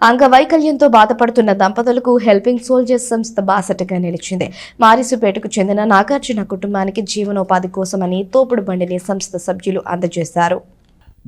అంగవైకల్యంతో బాధపడుతున్న దంపతులకు హెల్పింగ్ సోల్జర్స్ సంస్థ బాసటగా నిలిచింది. మారిసుపేటకు చెందిన నాగార్జున కుటుంబానికి జీవనోపాధి కోసమని తోపుడు బండిని సంస్థ సభ్యులు అందజేశారు.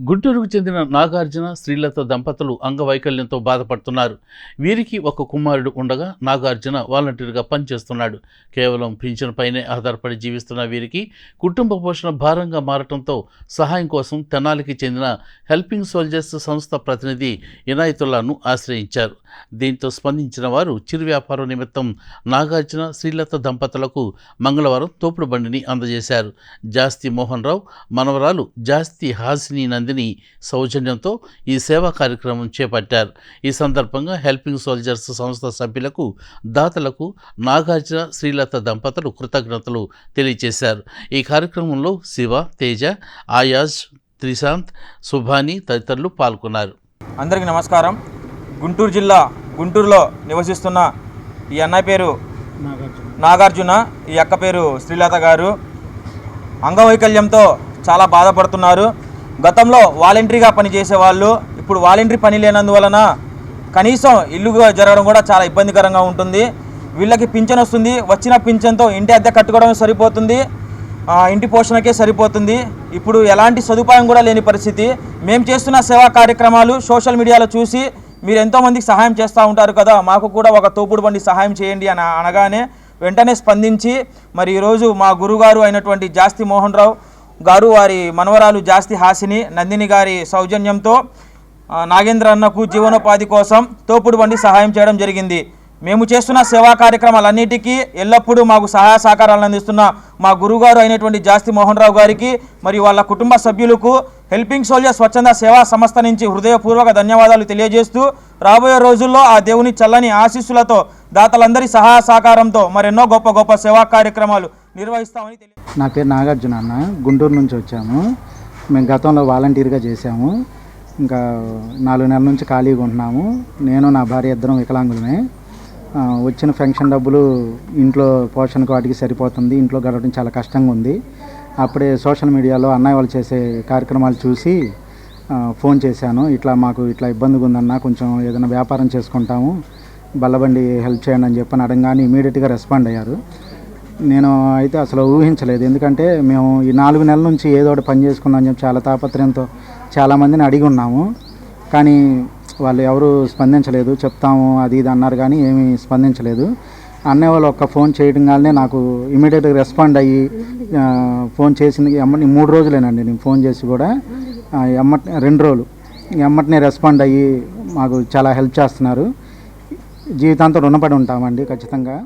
గుంటూరుకు చెందిన నాగార్జున శ్రీలత దంపతులు అంగవైకల్యంతో బాధపడుతున్నారు. వీరికి ఒక కుమారుడు ఉండగా నాగార్జున వాలంటీర్గా పనిచేస్తున్నాడు. కేవలం పింఛన్పైనే ఆధారపడి జీవిస్తున్న వీరికి కుటుంబ పోషణ భారంగా మారటంతో సహాయం కోసం తెనాలికి చెందిన హెల్పింగ్ సోల్జర్స్ సంస్థ ప్రతినిధి ఇనాయతుల్లాను ఆశ్రయించారు. దీంతో స్పందించిన వారు చిరు వ్యాపారం నిమిత్తం నాగార్జున శ్రీలత దంపతులకు మంగళవారం తోపుడు బండిని అందజేశారు. జాస్తి మోహన్ రావు మనవరాలు జాస్తి హాసిని నంది నందిని సౌజన్యంతో ఈ సేవా కార్యక్రమం చేపట్టారు. ఈ సందర్భంగా హెల్పింగ్ సోల్జర్స్ సంస్థ సభ్యులకు దాతలకు నాగార్జున శ్రీలత దంపతులు కృతజ్ఞతలు తెలియజేశారు. ఈ కార్యక్రమంలో శివ తేజ ఆయాజ్ త్రిశాంత్ సుభాని తదితరులు పాల్గొన్నారు. అందరికీ నమస్కారం. గుంటూరు జిల్లా గుంటూరులో నివసిస్తున్న ఈ అన్నయ్య పేరు నాగార్జున ఈ అక్క పేరు శ్రీలత గారు. అంగవైకల్యంతో చాలా బాధపడుతున్నారు. గతంలో వాలంటరీగా పనిచేసే వాళ్ళు ఇప్పుడు వాలంటరీ పని లేనందువలన కనీసం ఇల్లు జరగడం కూడా చాలా ఇబ్బందికరంగా ఉంటుంది. వీళ్ళకి పింఛన్ వస్తుంది వచ్చిన పింఛన్తో ఇంటి అద్దె కట్టుకోవడం సరిపోతుంది ఇంటి పోషణకే సరిపోతుంది. ఇప్పుడు ఎలాంటి సదుపాయం కూడా లేని పరిస్థితి. మేము చేస్తున్న సేవా కార్యక్రమాలు సోషల్ మీడియాలో చూసి మీరు ఎంతోమందికి సహాయం చేస్తూ ఉంటారు కదా మాకు కూడా ఒక తోపుడు బండి సహాయం చేయండి అని అనగానే వెంటనే స్పందించి మరి ఈరోజు మా గురుగారు అయినటువంటి జాస్తి మోహన్ రావు గారు వారి మనవరాలు జాస్తి హాసిని నందిని గారి సౌజన్యంతో నాగేంద్ర అన్నకు జీవనోపాధి కోసం తోపుడు బండి సహాయం చేయడం జరిగింది. మేము చేస్తున్న సేవా కార్యక్రమాలన్నిటికీ ఎల్లప్పుడూ మాకు సహాయ సహకారాలను అందిస్తున్న మా గురుగారు అయినటువంటి జాస్తి మోహన్ రావు గారికి మరియు వాళ్ళ కుటుంబ సభ్యులకు హెల్పింగ్ సోల్జర్ స్వచ్ఛంద సేవా సంస్థ నుంచి హృదయపూర్వక ధన్యవాదాలు తెలియజేస్తూ రాబోయే రోజుల్లో ఆ దేవుని చల్లని ఆశీస్సులతో దాతలందరి సహాయ సహకారంతో మరెన్నో గొప్ప గొప్ప సేవా కార్యక్రమాలు నిర్వహిస్తామని తెలియ నా పేరు నాగార్జున అన్న. గుంటూరు నుంచి వచ్చాము. మేము గతంలో వాలంటీర్గా చేసాము ఇంకా నాలుగు నెలల నుంచి ఖాళీగా ఉంటున్నాము. నేను నా భార్య ఇద్దరం వికలాంగులమే. వచ్చిన పెన్షన్ డబ్బులు ఇంట్లో పోషణకు వాటికి సరిపోతుంది. ఇంట్లో గడవడం చాలా కష్టంగా ఉంది. అప్పుడే సోషల్ మీడియాలో అన్నయ్య వాళ్ళు చేసే కార్యక్రమాలు చూసి ఫోన్ చేశాను. ఇట్లా మాకు ఇట్లా ఇబ్బందిగా ఉందన్న కొంచెం ఏదైనా వ్యాపారం చేసుకుంటాము బల్లబండి హెల్ప్ చేయండి అని చెప్పని అడగగానే ఇమీడియట్గా రెస్పాండ్ అయ్యారు. నేను అయితే అసలు ఊహించలేదు. ఎందుకంటే మేము ఈ నాలుగు నెలల నుంచి ఏదో ఒకటి పని చేసుకుందాం అని చెప్పి చాలా తాపత్రయంతో చాలామందిని అడిగి ఉన్నాము. కానీ వాళ్ళు ఎవరు స్పందించలేదు. చెప్తాము అది ఇది అన్నారు కానీ ఏమీ స్పందించలేదు. అన్నయ్య వాళ్ళు ఒక్క ఫోన్ చేయడంగానే నాకు ఇమీడియట్గా రెస్పాండ్ అయ్యి ఫోన్ చేసింది ఎమ్మటి మూడు రోజులేనండి నేను ఫోన్ చేసి కూడా. ఆ, ఎమ్మటి రెండు రోజులు. ఎమ్మటినే రెస్పాండ్ అయ్యి మాకు చాలా హెల్ప్ చేస్తున్నారు. జీవితాంతం రుణపడి ఉంటామండి ఖచ్చితంగా.